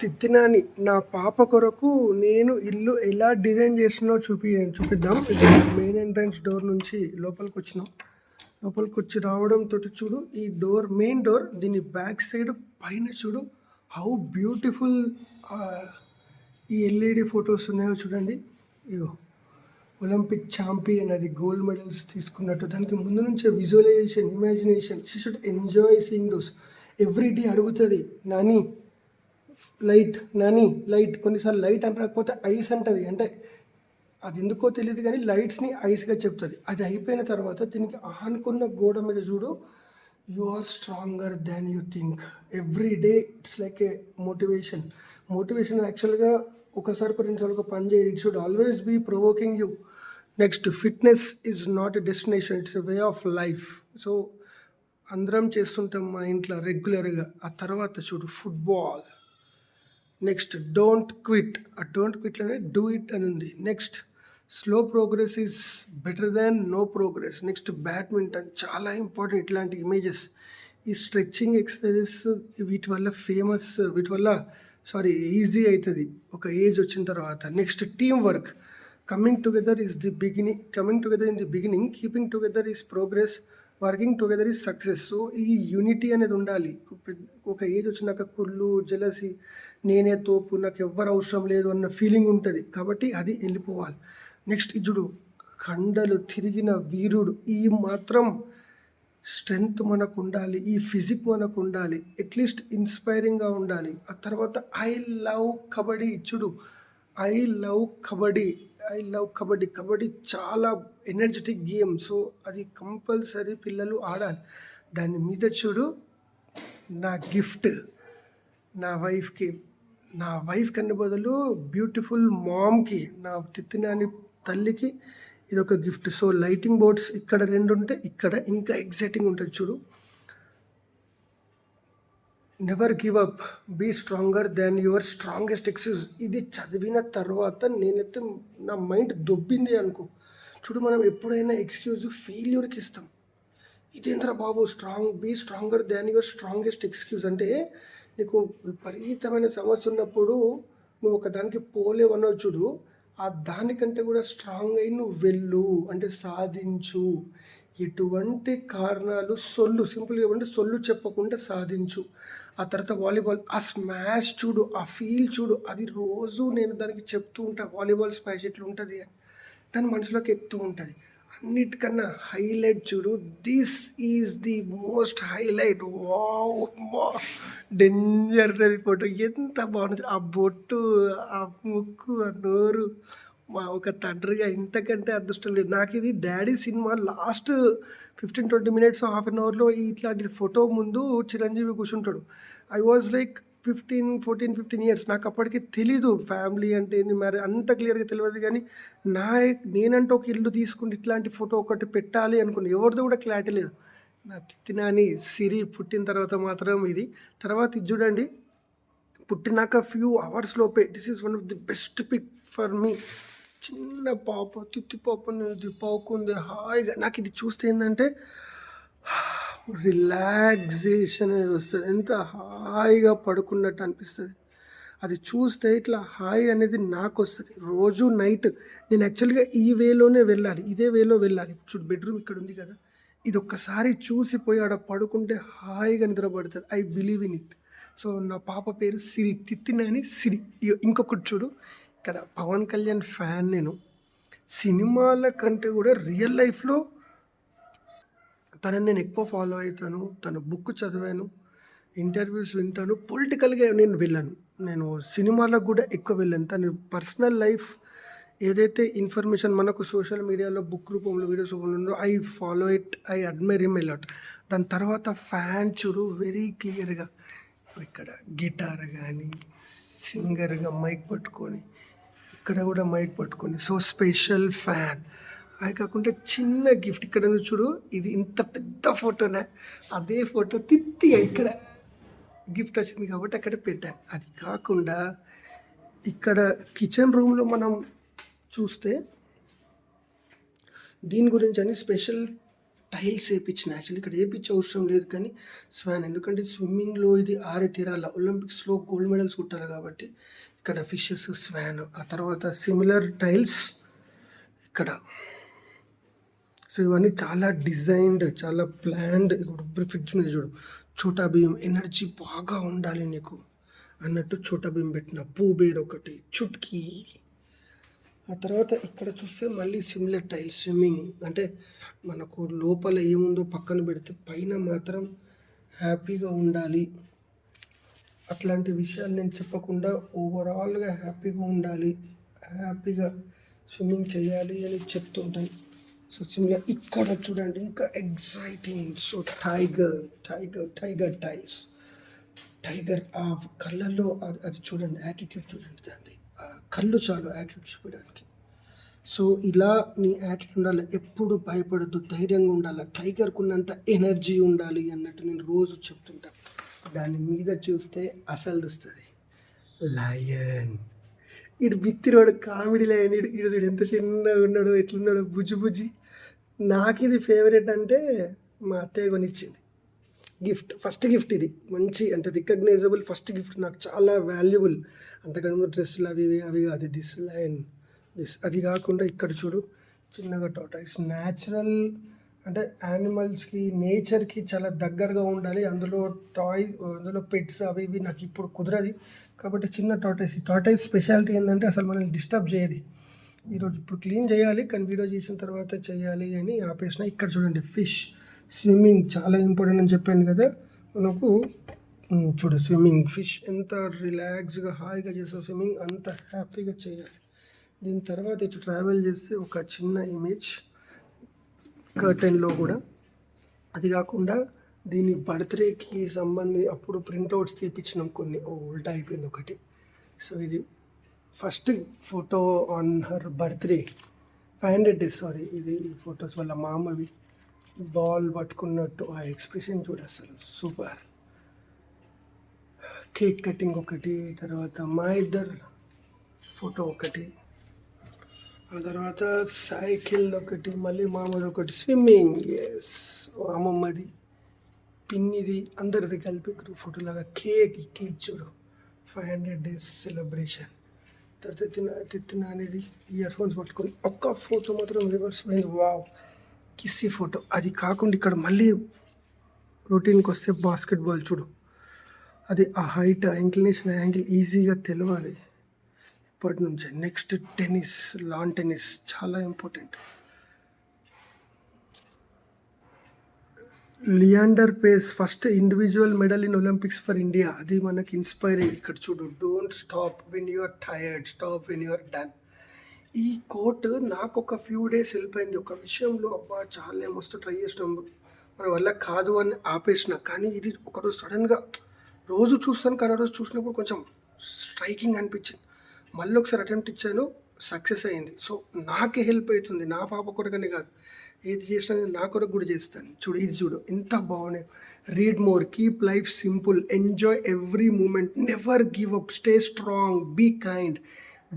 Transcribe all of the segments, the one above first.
తిత్తినాని నా పాప కొరకు నేను ఇల్లు ఎలా డిజైన్ చేసినో చూపి చూపిద్దాం. ఇది మెయిన్ ఎంట్రన్స్ డోర్ నుంచి లోపలికి వచ్చినాం. లోపలికి వచ్చి రావడంతో చూడు ఈ డోర్ మెయిన్ డోర్ దీని బ్యాక్ సైడ్ పైన చూడు హౌ బ్యూటిఫుల్ ఈ ఎల్ఈడి ఫొటోస్ ఉన్నాయో చూడండి. ఇగో ఒలింపిక్ ఛాంపియన్ అది గోల్డ్ మెడల్స్ తీసుకున్నట్టు. దానికి ముందు నుంచే visualisation imagination. She should enjoy seeing those every day అడుగుతుంది నాని లైట్ నని లైట్. కొన్నిసార్లు లైట్ అని రాకపోతే ఐస్ అంటుంది. అంటే అది ఎందుకో తెలియదు కానీ లైట్స్ని ఐస్గా చెప్తుంది. అది అయిపోయిన తర్వాత దీనికి ఆనుకున్న గోడ మీద చూడు you are stronger than you think every day it's like a motivation motivation యాక్చువల్గా ఒకసారి రెండుసార్లు ఒక పని చేయి. It should always be provoking you next fitness is not a destination it's a way of life so అందరం చేస్తుంటాం మా ఇంట్లో రెగ్యులర్గా ఆ తర్వాత చూడు ఫుట్బాల్ నెక్స్ట్ డోంట్ క్విట్. ఆ డోంట్ క్విట్లోనే డూ ఇట్ అని ఉంది. Next slow progress is better than no progress. Next badminton చాలా ఇంపార్టెంట్ ఇట్లాంటి ఇమేజెస్. ఈ స్ట్రెచ్చింగ్ ఎక్సర్సైజెస్ వీటి వల్ల ఫేమస్ వీటి వల్ల సారీ ఈజీ అవుతుంది ఒక ఏజ్ వచ్చిన తర్వాత. Next team work. Coming together is the beginning coming together in the beginning keeping together is progress. Working together is success. So ఈ యూనిటీ అనేది ఉండాలి. ఒక ఏజ్ వచ్చినాక కుళ్ళు జలసి నేనే తోపు నాకు ఎవ్వరు అవసరం లేదు అన్న ఫీలింగ్ ఉంటుంది. కాబట్టి అది వెళ్ళిపోవాలి. నెక్స్ట్ ఇజుడు కండలు తిరిగిన వీరుడు. ఈ మాత్రం స్ట్రెంగ్త్ మనకు ఉండాలి. ఈ ఫిజిక్ మనకు ఉండాలి. అట్లీస్ట్ ఇన్స్పైరింగ్గా ఉండాలి. ఆ తర్వాత ఐ లవ్ కబడ్డీ ఇచ్చుడు I love kabaddi. I love kabaddi. Kabaddi చాలా ఎనర్జెటిక్ గేమ్ సో అది కంపల్సరీ పిల్లలు ఆడాలి. దాని మీద చూడు నా గిఫ్ట్ నా వైఫ్కి నా వైఫ్ కన్నా బదులు బ్యూటిఫుల్ మామ్కి నా తిత్తినాని తల్లికి ఇది ఒక గిఫ్ట్ సో లైటింగ్ బోర్డ్స్ ఇక్కడ రెండు ఉంటే ఇక్కడ ఇంకా ఎగ్జైటింగ్ ఉంటుంది చూడు. Never give up be stronger than your strongest excuse ఇది చదివిన తర్వాత నేనైతే నా మైండ్ దొబ్బింది అనుకో. చూడు మనం ఎప్పుడైనా ఎక్స్క్యూజ్ ఫెయిల్యూర్కి ఇస్తాం. ఇదేంద్ర బాబు strong be stronger than your strongest excuse అంటే నీకు విపరీతమైన సమస్య ఉన్నప్పుడు నువ్వు ఒక దానికి చూడు ఆ దానికంటే కూడా స్ట్రాంగ్ అయి నువ్వు వెళ్ళు అంటే సాధించు. ఎటువంటి కారణాలు సొల్లు సింపుల్గా ఏమంటే సొల్లు చెప్పకుండా సాధించు. ఆ తర్వాత వాలీబాల్ ఆ స్మాష్ చూడు ఆ ఫీల్ చూడు అది రోజు నేను దానికి చెప్తూ ఉంటా. వాలీబాల్ స్మాష్ ఎట్లా ఉంటుంది అని దాని మనసులోకి ఎత్తు ఉంటుంది. అన్నిటికన్నా హైలైట్ చూడు. This is the most highlight wow danger అది ఫోటో ఎంత బాగుంది. ఆ బొట్టు ఆ ముక్కు ఆ నోరు. మా ఒక తండ్రిగా ఇంతకంటే అదృష్టం లేదు. నాకు ఇది daddy cinema last fifteen twenty minutes half an అవర్లో ఇట్లాంటి ఫోటో ముందు చిరంజీవి కూర్చుంటాడు. I was like fifteen fourteen fifteen years. నాకు అప్పటికి తెలీదు ఫ్యామిలీ అంటే ఏంది మరి అంత క్లియర్గా తెలియదు కానీ నా నేనంటే ఒక ఇల్లు తీసుకుని ఇట్లాంటి ఫోటో ఒకటి పెట్టాలి అనుకుని ఎవరిది కూడా క్లారిటీ లేదు. నా తినాని సిరి పుట్టిన తర్వాత మాత్రం ఇది. తర్వాత ఇది చూడండి పుట్టినాక ఫ్యూ అవర్స్ లోపే this is one of the best pic for me చిన్న పాప తిత్తి పాపను ఇది పావుకుంది హాయిగా. నాకు ఇది చూస్తే ఏంటంటే రిలాక్సేషన్ అనేది వస్తుంది. ఎంత హాయిగా పడుకున్నట్టు అనిపిస్తుంది. అది చూస్తే ఇట్లా హాయ్ అనేది నాకు వస్తుంది. రోజు నైట్ నేను యాక్చువల్గా ఈ వేలోనే వెళ్ళాలి ఇదే వేలో వెళ్ళాలి. చూడు బెడ్రూమ్ ఇక్కడ ఉంది కదా. ఇది ఒక్కసారి చూసిపోయి ఆడ పడుకుంటే హాయిగా నిద్రపడుతుంది. I believe in it. So నా పాప పేరు సిరి తిత్తినాని సిరి. ఇంకొకటి చూడు. ఇక్కడ పవన్ కళ్యాణ్ ఫ్యాన్ నేను. సినిమాల కంటే కూడా రియల్ లైఫ్లో తనని నేను ఎక్కువ ఫాలో అవుతాను తన బుక్ చదివాను ఇంటర్వ్యూస్ వింటాను పొలిటికల్గా నేను వెళ్ళాను. నేను సినిమాలకు కూడా ఎక్కువ వెళ్ళాను. తన పర్సనల్ లైఫ్ ఏదైతే ఇన్ఫర్మేషన్ మనకు సోషల్ మీడియాలో బుక్ రూపంలో వీడియోస్ రూపంలో ఉందో I follow it I admire him a lot దాని తర్వాత ఫ్యాన్ చూడు వెరీ క్లియర్గా ఇక్కడ గిటార్ కానీ సింగర్గా మైక్ పట్టుకొని ఇక్కడ కూడా మైక్ పట్టుకొని సో స్పెషల్ ఫ్యాన్ అది కాకుండా చిన్న గిఫ్ట్ ఇక్కడ నుంచి చూడు. ఇది ఇంత పెద్ద ఫోటోనే. అదే ఫోటో తిత్తిగా ఇక్కడ. గిఫ్ట్ వచ్చింది కాబట్టి అక్కడ పెట్టాను అది కాకుండా ఇక్కడ కిచెన్ రూమ్లో మనం చూస్తే దీని గురించి అని స్పెషల్ టైల్స్ వేయించిన యాక్చువల్లీ ఇక్కడ వేయించే అవసరం లేదు కానీ స్వాన్ ఎందుకంటే స్విమ్మింగ్లో ఇది ఆరే తీరాల. ఒలింపిక్స్లో గోల్డ్ మెడల్స్ కుట్టారు కాబట్టి ఇక్కడ ఫిషెస్ స్వాన్ ఆ తర్వాత సిమిలర్ టైల్స్ ఇక్కడ. సో ఇవన్నీ చాలా డిజైన్డ్ చాలా ప్లాన్డ్. ఇప్పుడు ఫ్రిడ్జ్ మీద చూడు చోటా బియ్యం ఎనర్జీ బాగా ఉండాలి నీకు అన్నట్టు చోటా భీమ్ పెట్టిన పూబేర్ ఒకటి చుట్కీ. ఆ తర్వాత ఇక్కడ చూస్తే మళ్ళీ సిమిలర్ టైల్ స్విమ్మింగ్ అంటే మనకు లోపల ఏముందో పక్కన పెడితే పైన మాత్రం హ్యాపీగా ఉండాలి. అట్లాంటి విషయాలు నేను చెప్పకుండా ఓవరాల్గా హ్యాపీగా ఉండాలి. హ్యాపీగా స్విమ్మింగ్ చేయాలి అని చెప్తుంటాను. సో సిమిలర్ ఇక్కడ చూడండి ఇంకా exciting so tiger tiger tiger tiles tiger ఆ కళ్ళల్లో అది అది చూడండి యాటిట్యూడ్ చూడండి దాన్ని. కళ్ళు చాలు యాటిట్యూడ్ చూపడానికి. సో ఇలా నీ యాటిట్యూడ్ ఉండాలి. ఎప్పుడు భయపడద్దు ధైర్యంగా ఉండాలి. టైగర్కు ఉన్నంత ఎనర్జీ ఉండాలి అన్నట్టు నేను రోజు చెప్తుంటాను దాని మీద చూస్తే అసలు వస్తుంది. లయన్ ఇటు బిత్తిరోడు కామెడీ లైన్ ఇడు ఇడు చూడు ఎంత చిన్నగా ఉన్నాడు ఎట్లున్నాడు బుజ్జి బుజ్జి. నాకు ఇది ఫేవరెట్ అంటే మా అత్తయ్య కొనిచ్చింది. గిఫ్ట్ ఫస్ట్ గిఫ్ట్ ఇది. మంచి అంటే రికగ్నైజబుల్ ఫస్ట్ గిఫ్ట్. నాకు చాలా వాల్యుబుల్. అంతకంటే డ్రెస్సులు అవి ఇవి అవి కాదు. దిస్ లైన్ దిస్ అది కాకుండా ఇక్కడ చూడు చిన్నగా టోటైస్ న్యాచురల్ అంటే యానిమల్స్కి నేచర్కి చాలా దగ్గరగా ఉండాలి. అందులో టాయ్ అందులో పెట్స్ అవి ఇవి నాకు ఇప్పుడు కుదరది. కాబట్టి చిన్న టాటైస్ టాటైస్ స్పెషాలిటీ ఏంటంటే అసలు మనల్ని డిస్టర్బ్ చేయదు. ఈరోజు ఇప్పుడు క్లీన్ చేయాలి కానీ వీడియో చేసిన తర్వాత చేయాలి అని ఆపేసిన. ఇక్కడ చూడండి ఫిష్. స్విమ్మింగ్ చాలా ఇంపార్టెంట్ అని చెప్పాను కదా. మనకు చూడు స్విమ్మింగ్. ఫిష్ ఎంత రిలాక్స్గా హాయిగా చేసే స్విమ్మింగ్ అంత హ్యాపీగా చేయాలి. దీని తర్వాత ఇటు ట్రావెల్ చేస్తే ఒక చిన్న ఇమేజ్ కర్టెన్లో కూడా. అది కాకుండా దీని బర్త్డేకి సంబంధి అప్పుడు ప్రింట్అవుట్స్ తీపించినాం కొన్ని. ఓ ఉల్టా అయిపోయింది ఒకటి. సో ఇది first photo on her birthday. Five hundred days sorry. ఇది ఫొటోస్ వాళ్ళ మామవి. బాల్ పట్టుకున్నట్టు ఆ ఎక్స్ప్రెషన్ చూడు అసలు. సూపర్. కేక్ కటింగ్ ఒకటి తర్వాత మా ఇద్దరు ఫోటో ఒకటి. ఆ తర్వాత సైకిల్ ఒకటి మళ్ళీ మామూలు ఒకటి స్విమ్మింగ్. ఎస్ అమ్మమ్మది పిన్నిది అందరిది కలిపి గ్రూప్ ఫోటోలాగా కేక్ కేక్ చూడు. ఫైవ్ హండ్రెడ్ డేస్ సెలబ్రేషన్ తర్వాత తిన్న తిత్తిన అనేది ఇయర్ ఫోన్స్ పట్టుకొని ఒక్క ఫోటో మాత్రం రివర్స్ పోయింది. వావ్ కిస్సీ ఫోటో అది కాకుండా ఇక్కడ మళ్ళీ రొటీన్కి వస్తే బాస్కెట్బాల్ చూడు. అది ఆ హైట్ ఇంక్లినేషన్ యాంగిల్ ఈజీగా తెలవాలి. ఇప్పటి నుంచే. నెక్స్ట్ టెన్నిస్ లాన్ టెన్నిస్ చాలా important Leander Paes first individual medal in Olympics for India అది మనకి ఇన్స్పైర్ అయ్యి ఇక్కడ చూడు. Don't stop when you are tired stop when you are done ఈ కోట్ నాకు ఒక ఫ్యూ డేస్ వెళ్ళిపోయింది ఒక విషయంలో అబ్బా చాలా మస్తు ట్రై చేసినాం. మన వల్ల కాదు అని ఆపేసిన. కానీ ఇది ఒకరోజు సడన్గా రోజు చూస్తాను కానీ ఆ రోజు చూసినప్పుడు కొంచెం స్ట్రైకింగ్ అనిపించింది. మళ్ళీ ఒకసారి అటెంప్ట్ ఇచ్చాను సక్సెస్ అయింది. సో నాకే హెల్ప్ అవుతుంది నా పాప కొరకనే కాదు. ఏది చేసినా నా కొరకు కూడా చేస్తాను. చూడు ఇది చూడు. ఎంత బాగున్నాయి. Read more keep life simple enjoy every moment never give up stay strong be kind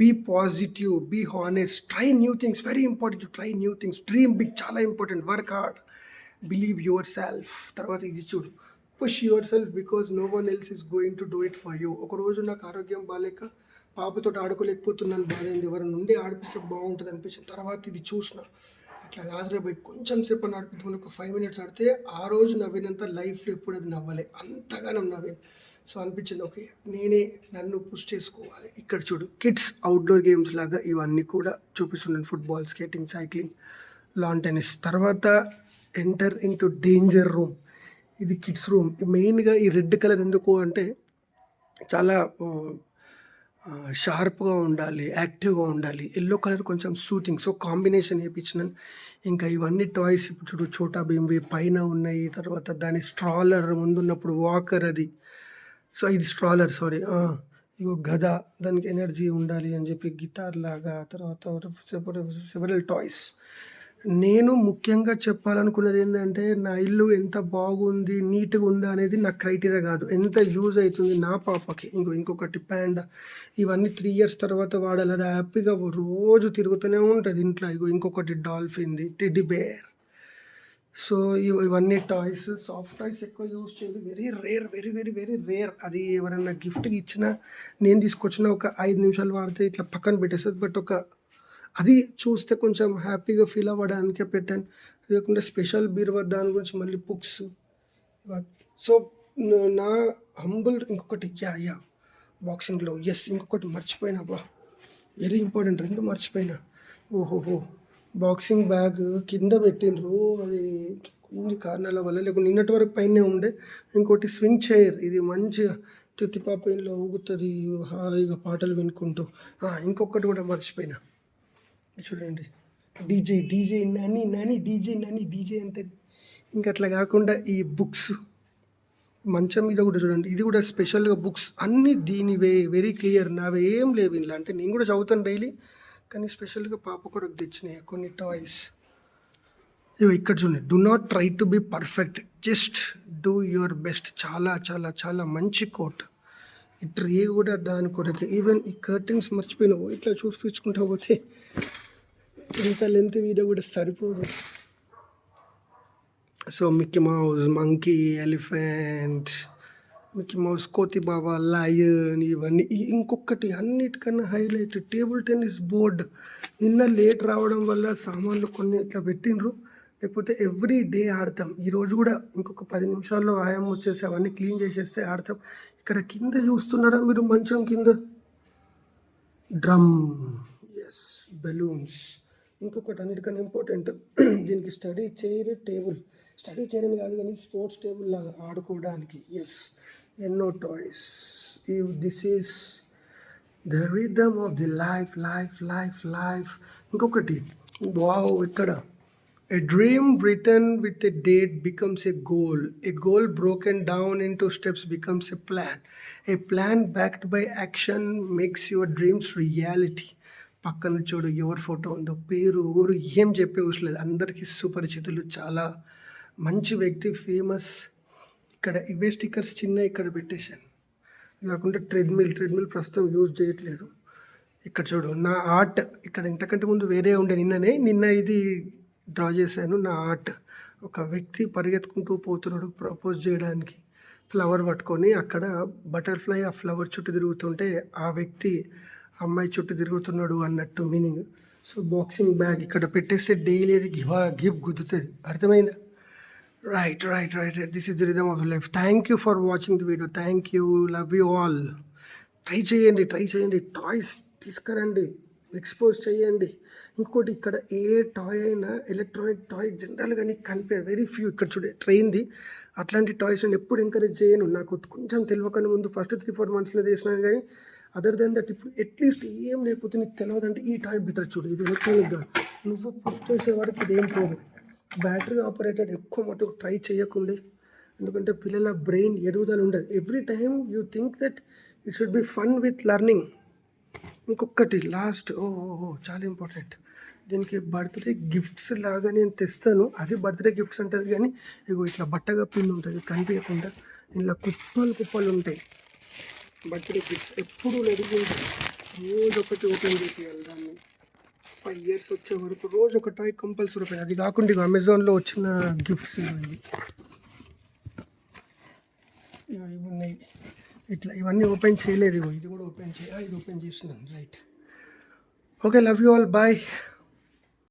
be positive be honest try new things very important try new things dream big చాలా important work hard believe yourself తర్వాత ఇది చూడు. Push yourself because no one else is going to do it for you ఒకరోజు నాకు ఆరోగ్యం బాగాలేక పాపతో ఆడుకోలేకపోతున్నాను బాధైంది ఎవరి నుండి ఆడిపిస్తే బాగుంటుంది అనిపించింది. తర్వాత ఇది చూసిన. ఇట్లా కాదురా పోయి కొంచెం సేపు నడిపిద్దామని ఒక ఫైవ్ మినిట్స్ ఆడితే ఆ రోజు నవ్వినంత లైఫ్లో ఎప్పుడు అది నవ్వలే. అంతగానం నవ్వే సో అనిపించింది ఓకే నేనే నన్ను పుష్ చేసుకోవాలి. ఇక్కడ చూడు కిడ్స్ అవుట్డోర్ గేమ్స్ లాగా ఇవన్నీ కూడా చూపిస్తున్నాను football skating cycling lawn tennis తర్వాత ఎంటర్ ఇంటూ డేంజర్ రూమ్ ఇది కిడ్స్ రూమ్ మెయిన్గా ఈ రెడ్ కలర్ ఎందుకు అంటే చాలా షార్ప్గా ఉండాలి యాక్టివ్గా ఉండాలి. ఎల్లో కలర్ కొంచెం సూతింగ్. సో కాంబినేషన్ వేయించినాను ఇంకా ఇవన్నీ టాయ్స్ ఇప్పుడు చూడు చోటా బింబి పైన ఉన్నాయి. తర్వాత దాని స్ట్రాలర్ ముందున్నప్పుడు వాకర్ అది. సో ఇది స్ట్రాలర్ సారీ. ఇగో గద. దానికి ఎనర్జీ ఉండాలి అని చెప్పి గిటార్ లాగా. తర్వాత సెవరల్ టాయ్స్ నేను ముఖ్యంగా చెప్పాలనుకున్నది ఏంటంటే నా ఇల్లు ఎంత బాగుంది నీట్గా ఉందా అనేది నా క్రైటీరియా కాదు. ఎంత యూజ్ అవుతుంది నా పాపకి. ఇంకో ఇంకొకటి ప్యాండ్ ఇవన్నీ త్రీ ఇయర్స్ తర్వాత వాడాలి. అది హ్యాపీగా రోజు తిరుగుతూనే ఉంటుంది ఇంట్లో. ఇగో ఇంకొకటి డాల్ఫిన్ది టెడ్డి బేర్. సో ఇవన్నీ టాయ్స్. సాఫ్ట్ టాయ్స్ ఎక్కువ యూజ్ చేయదు very rare very very very rare. అది ఎవరైనా గిఫ్ట్కి ఇచ్చినా నేను తీసుకొచ్చిన ఒక ఐదు నిమిషాలు వాడితే ఇట్లా పక్కన పెట్టేస్తుంది. బట్ ఒక అది చూస్తే కొంచెం హ్యాపీగా ఫీల్ అవ్వడానికే పెట్టాను. అది కాకుండా స్పెషల్ బీరువా దాని గురించి మళ్ళీ బుక్స్ సో నా హంబుల్ ఇంకొకటి యా యా బాక్సింగ్లో ఎస్ ఇంకొకటి మర్చిపోయినా బా వెరీ ఇంపార్టెంట్ రెండు మర్చిపోయినా. ఓహోహో బాక్సింగ్ బ్యాగ్ కింద పెట్టిండ్రు అది కొన్ని కారణాల వల్ల లేకుంటే నిన్నటి వరకు పైనే ఉండే. ఇంకోటి స్వింగ్ చైర్ ఇది మంచిగా తుత్తిపాపలో ఊగుతుంది హాయిగా పాటలు వినుకుంటూ. ఇంకొకటి కూడా మర్చిపోయినా. చూడండి. DJ DJ Nani Nani DJ Nani DJ అంటది. ఇంకా అట్లా కాకుండా ఈ బుక్స్ మంచం మీద కూడా చూడండి. ఇది కూడా స్పెషల్గా బుక్స్ అన్నీ దీనివే వెరీ క్లియర్ నావి ఏం లేవు ఇలా అంటే నేను కూడా చదువుతాను డైలీ కానీ స్పెషల్గా పాప కొరకు తెచ్చినాయి కొన్ని టాయ్స్ ఇవి ఇక్కడ చూడండి. Do not try to be perfect just do your best చాలా చాలా చాలా మంచి కోట్ ఈ ట్రీ కూడా దాని కొరకే. ఈవెన్ ఈ కర్టెన్స్ మర్చిపోయినావు. ఇట్లా చూపించుకుంటా పోతే ఇంత లెంత్ వీడియో కూడా సరిపోదు. So Mickey Mouse monkey elephant Mickey Mouse కోతి బాబా లయన్ ఇవన్నీ ఇంకొకటి అన్నిటికన్నా హైలైట్ టేబుల్ టెన్నిస్ బోర్డ్ నిన్న లేట్ రావడం వల్ల సామాన్లు కొన్ని ఇట్లా పెట్టిండ్రు. లేకపోతే ఎవ్రీ డే ఆడతాం. ఈరోజు కూడా ఇంకొక పది నిమిషాల్లో వ్యాయామం వచ్చేసి అవన్నీ క్లీన్ చేసేస్తే ఆడతాం. ఇక్కడ కింద చూస్తున్నారా మీరు మంచం కింద? డ్రమ్ ఎస్ బెలూన్స్ ఇంకొకటి అన్నిటికన్నా ఇంపార్టెంట్ దీనికి study chair table study chair అని కాదు కానీ స్పోర్ట్స్ టేబుల్ లాగా ఆడుకోవడానికి. ఎస్ ఎన్నో toys if this is the rhythm of the life life life life ఇంకొకటి. వావ్ ఇక్కడ. A dream written with a date becomes a goal a goal broken down into steps becomes a plan a plan backed by action makes your dreams reality పక్కన చూడు ఎవరి photo ఉందో పేరు ఊరు ఏం చెప్పే లేదు. అందరికీ సుపరిచితులు చాలా మంచి వ్యక్తి ఫేమస్ ఇక్కడ ఇవే స్టిక్కర్స్ చిన్న ఇక్కడ పెట్టేశాను. కాకుండా ట్రెడ్మిల్ ట్రెడ్మిల్ ప్రస్తుతం యూజ్ చేయట్లేదు. ఇక్కడ చూడు నా ఆర్ట్ ఇక్కడ ఇంతకంటే ముందు వేరే ఉండే నిన్ననే నిన్న ఇది డ్రా చేశాను నా ఆర్ట్ ఒక వ్యక్తి పరిగెత్తుకుంటూ పోతున్నాడు ప్రపోజ్ చేయడానికి. ఫ్లవర్ పట్టుకొని అక్కడ బటర్ఫ్లై ఆ ఫ్లవర్ చుట్టూ తిరుగుతుంటే ఆ వ్యక్తి అమ్మాయి చుట్టూ తిరుగుతున్నాడు అన్నట్టు మీనింగ్. సో బాక్సింగ్ బ్యాగ్ ఇక్కడ పెట్టేస్తే డైలీ అది గివ్ గిఫ్ట్ గుద్దుతుంది. అర్థమైందా? Right right right right this is the rhythm of life thank you for watching the video thank you love you all try చేయండి ట్రై చేయండి. టాయ్స్ తీసుకురండి. Expose చేయండి. ఇంకోటి ఇక్కడ ఏ టాయ్ అయినా ఎలక్ట్రానిక్ టాయ్ జనరల్గా నీకు కనిపే వెరీ ఫ్యూ ఇక్కడ చూడే ట్రైన్ది. అట్లాంటి టాయ్స్ నేను ఎప్పుడు ఎంకరేజ్ చేయను. నాకు కొంచెం తెలియకనే ముందు ఫస్ట్ త్రీ ఫోర్ మంత్స్లో చేసినాను కానీ అదర్ దెన్ దట్ ఇప్పుడు అట్లీస్ట్ ఏం లేకపోతే నీకు తెలియదంటే ఈ టైప్ బెటర్ చూడు. ఇది ఎలక్ట్రానిక్గా నువ్వు పుష్ చేసే వరకు ఇదేం పోదు. బ్యాటరీ ఆపరేటెడ్ ఎక్కువ మటుకు ట్రై చేయకుండే. ఎందుకంటే పిల్లల బ్రెయిన్ ఎదుగుదల ఉండదు. Every time you think that it should be fun with learning ఇంకొకటి లాస్ట్ ఓహో చాలా ఇంపార్టెంట్ దీనికి బర్త్డే గిఫ్ట్స్ లాగా నేను తెస్తాను. అది బర్త్డే గిఫ్ట్స్ అంటది కానీ ఇగో ఇట్లా బట్టగా పిన్ ఉంటుంది కనిపించకుండా. ఇలా కుప్పలు కుప్పలు ఉంటాయి. బర్త్డే గిఫ్ట్స్ ఎప్పుడు రెడీగా రోజు ఒకటి ఓపెన్ చేసేయాలి దాన్ని ఫైవ్ ఇయర్స్ వచ్చే వరకు రోజు ఒక టాయ్ కంపల్సరీ ఓపెన్. అది కాకుండా ఇగో అమెజాన్లో వచ్చిన గిఫ్ట్స్ ఇవి. ఇవి ఇవి ఉన్నాయి. ఇట్లా ఇవన్నీ ఓపెన్ చేయలేదు ఇగో. ఇది కూడా ఓపెన్ చేయాలి ఇది ఓపెన్ చేసినాను right. Okay love you all. Bye.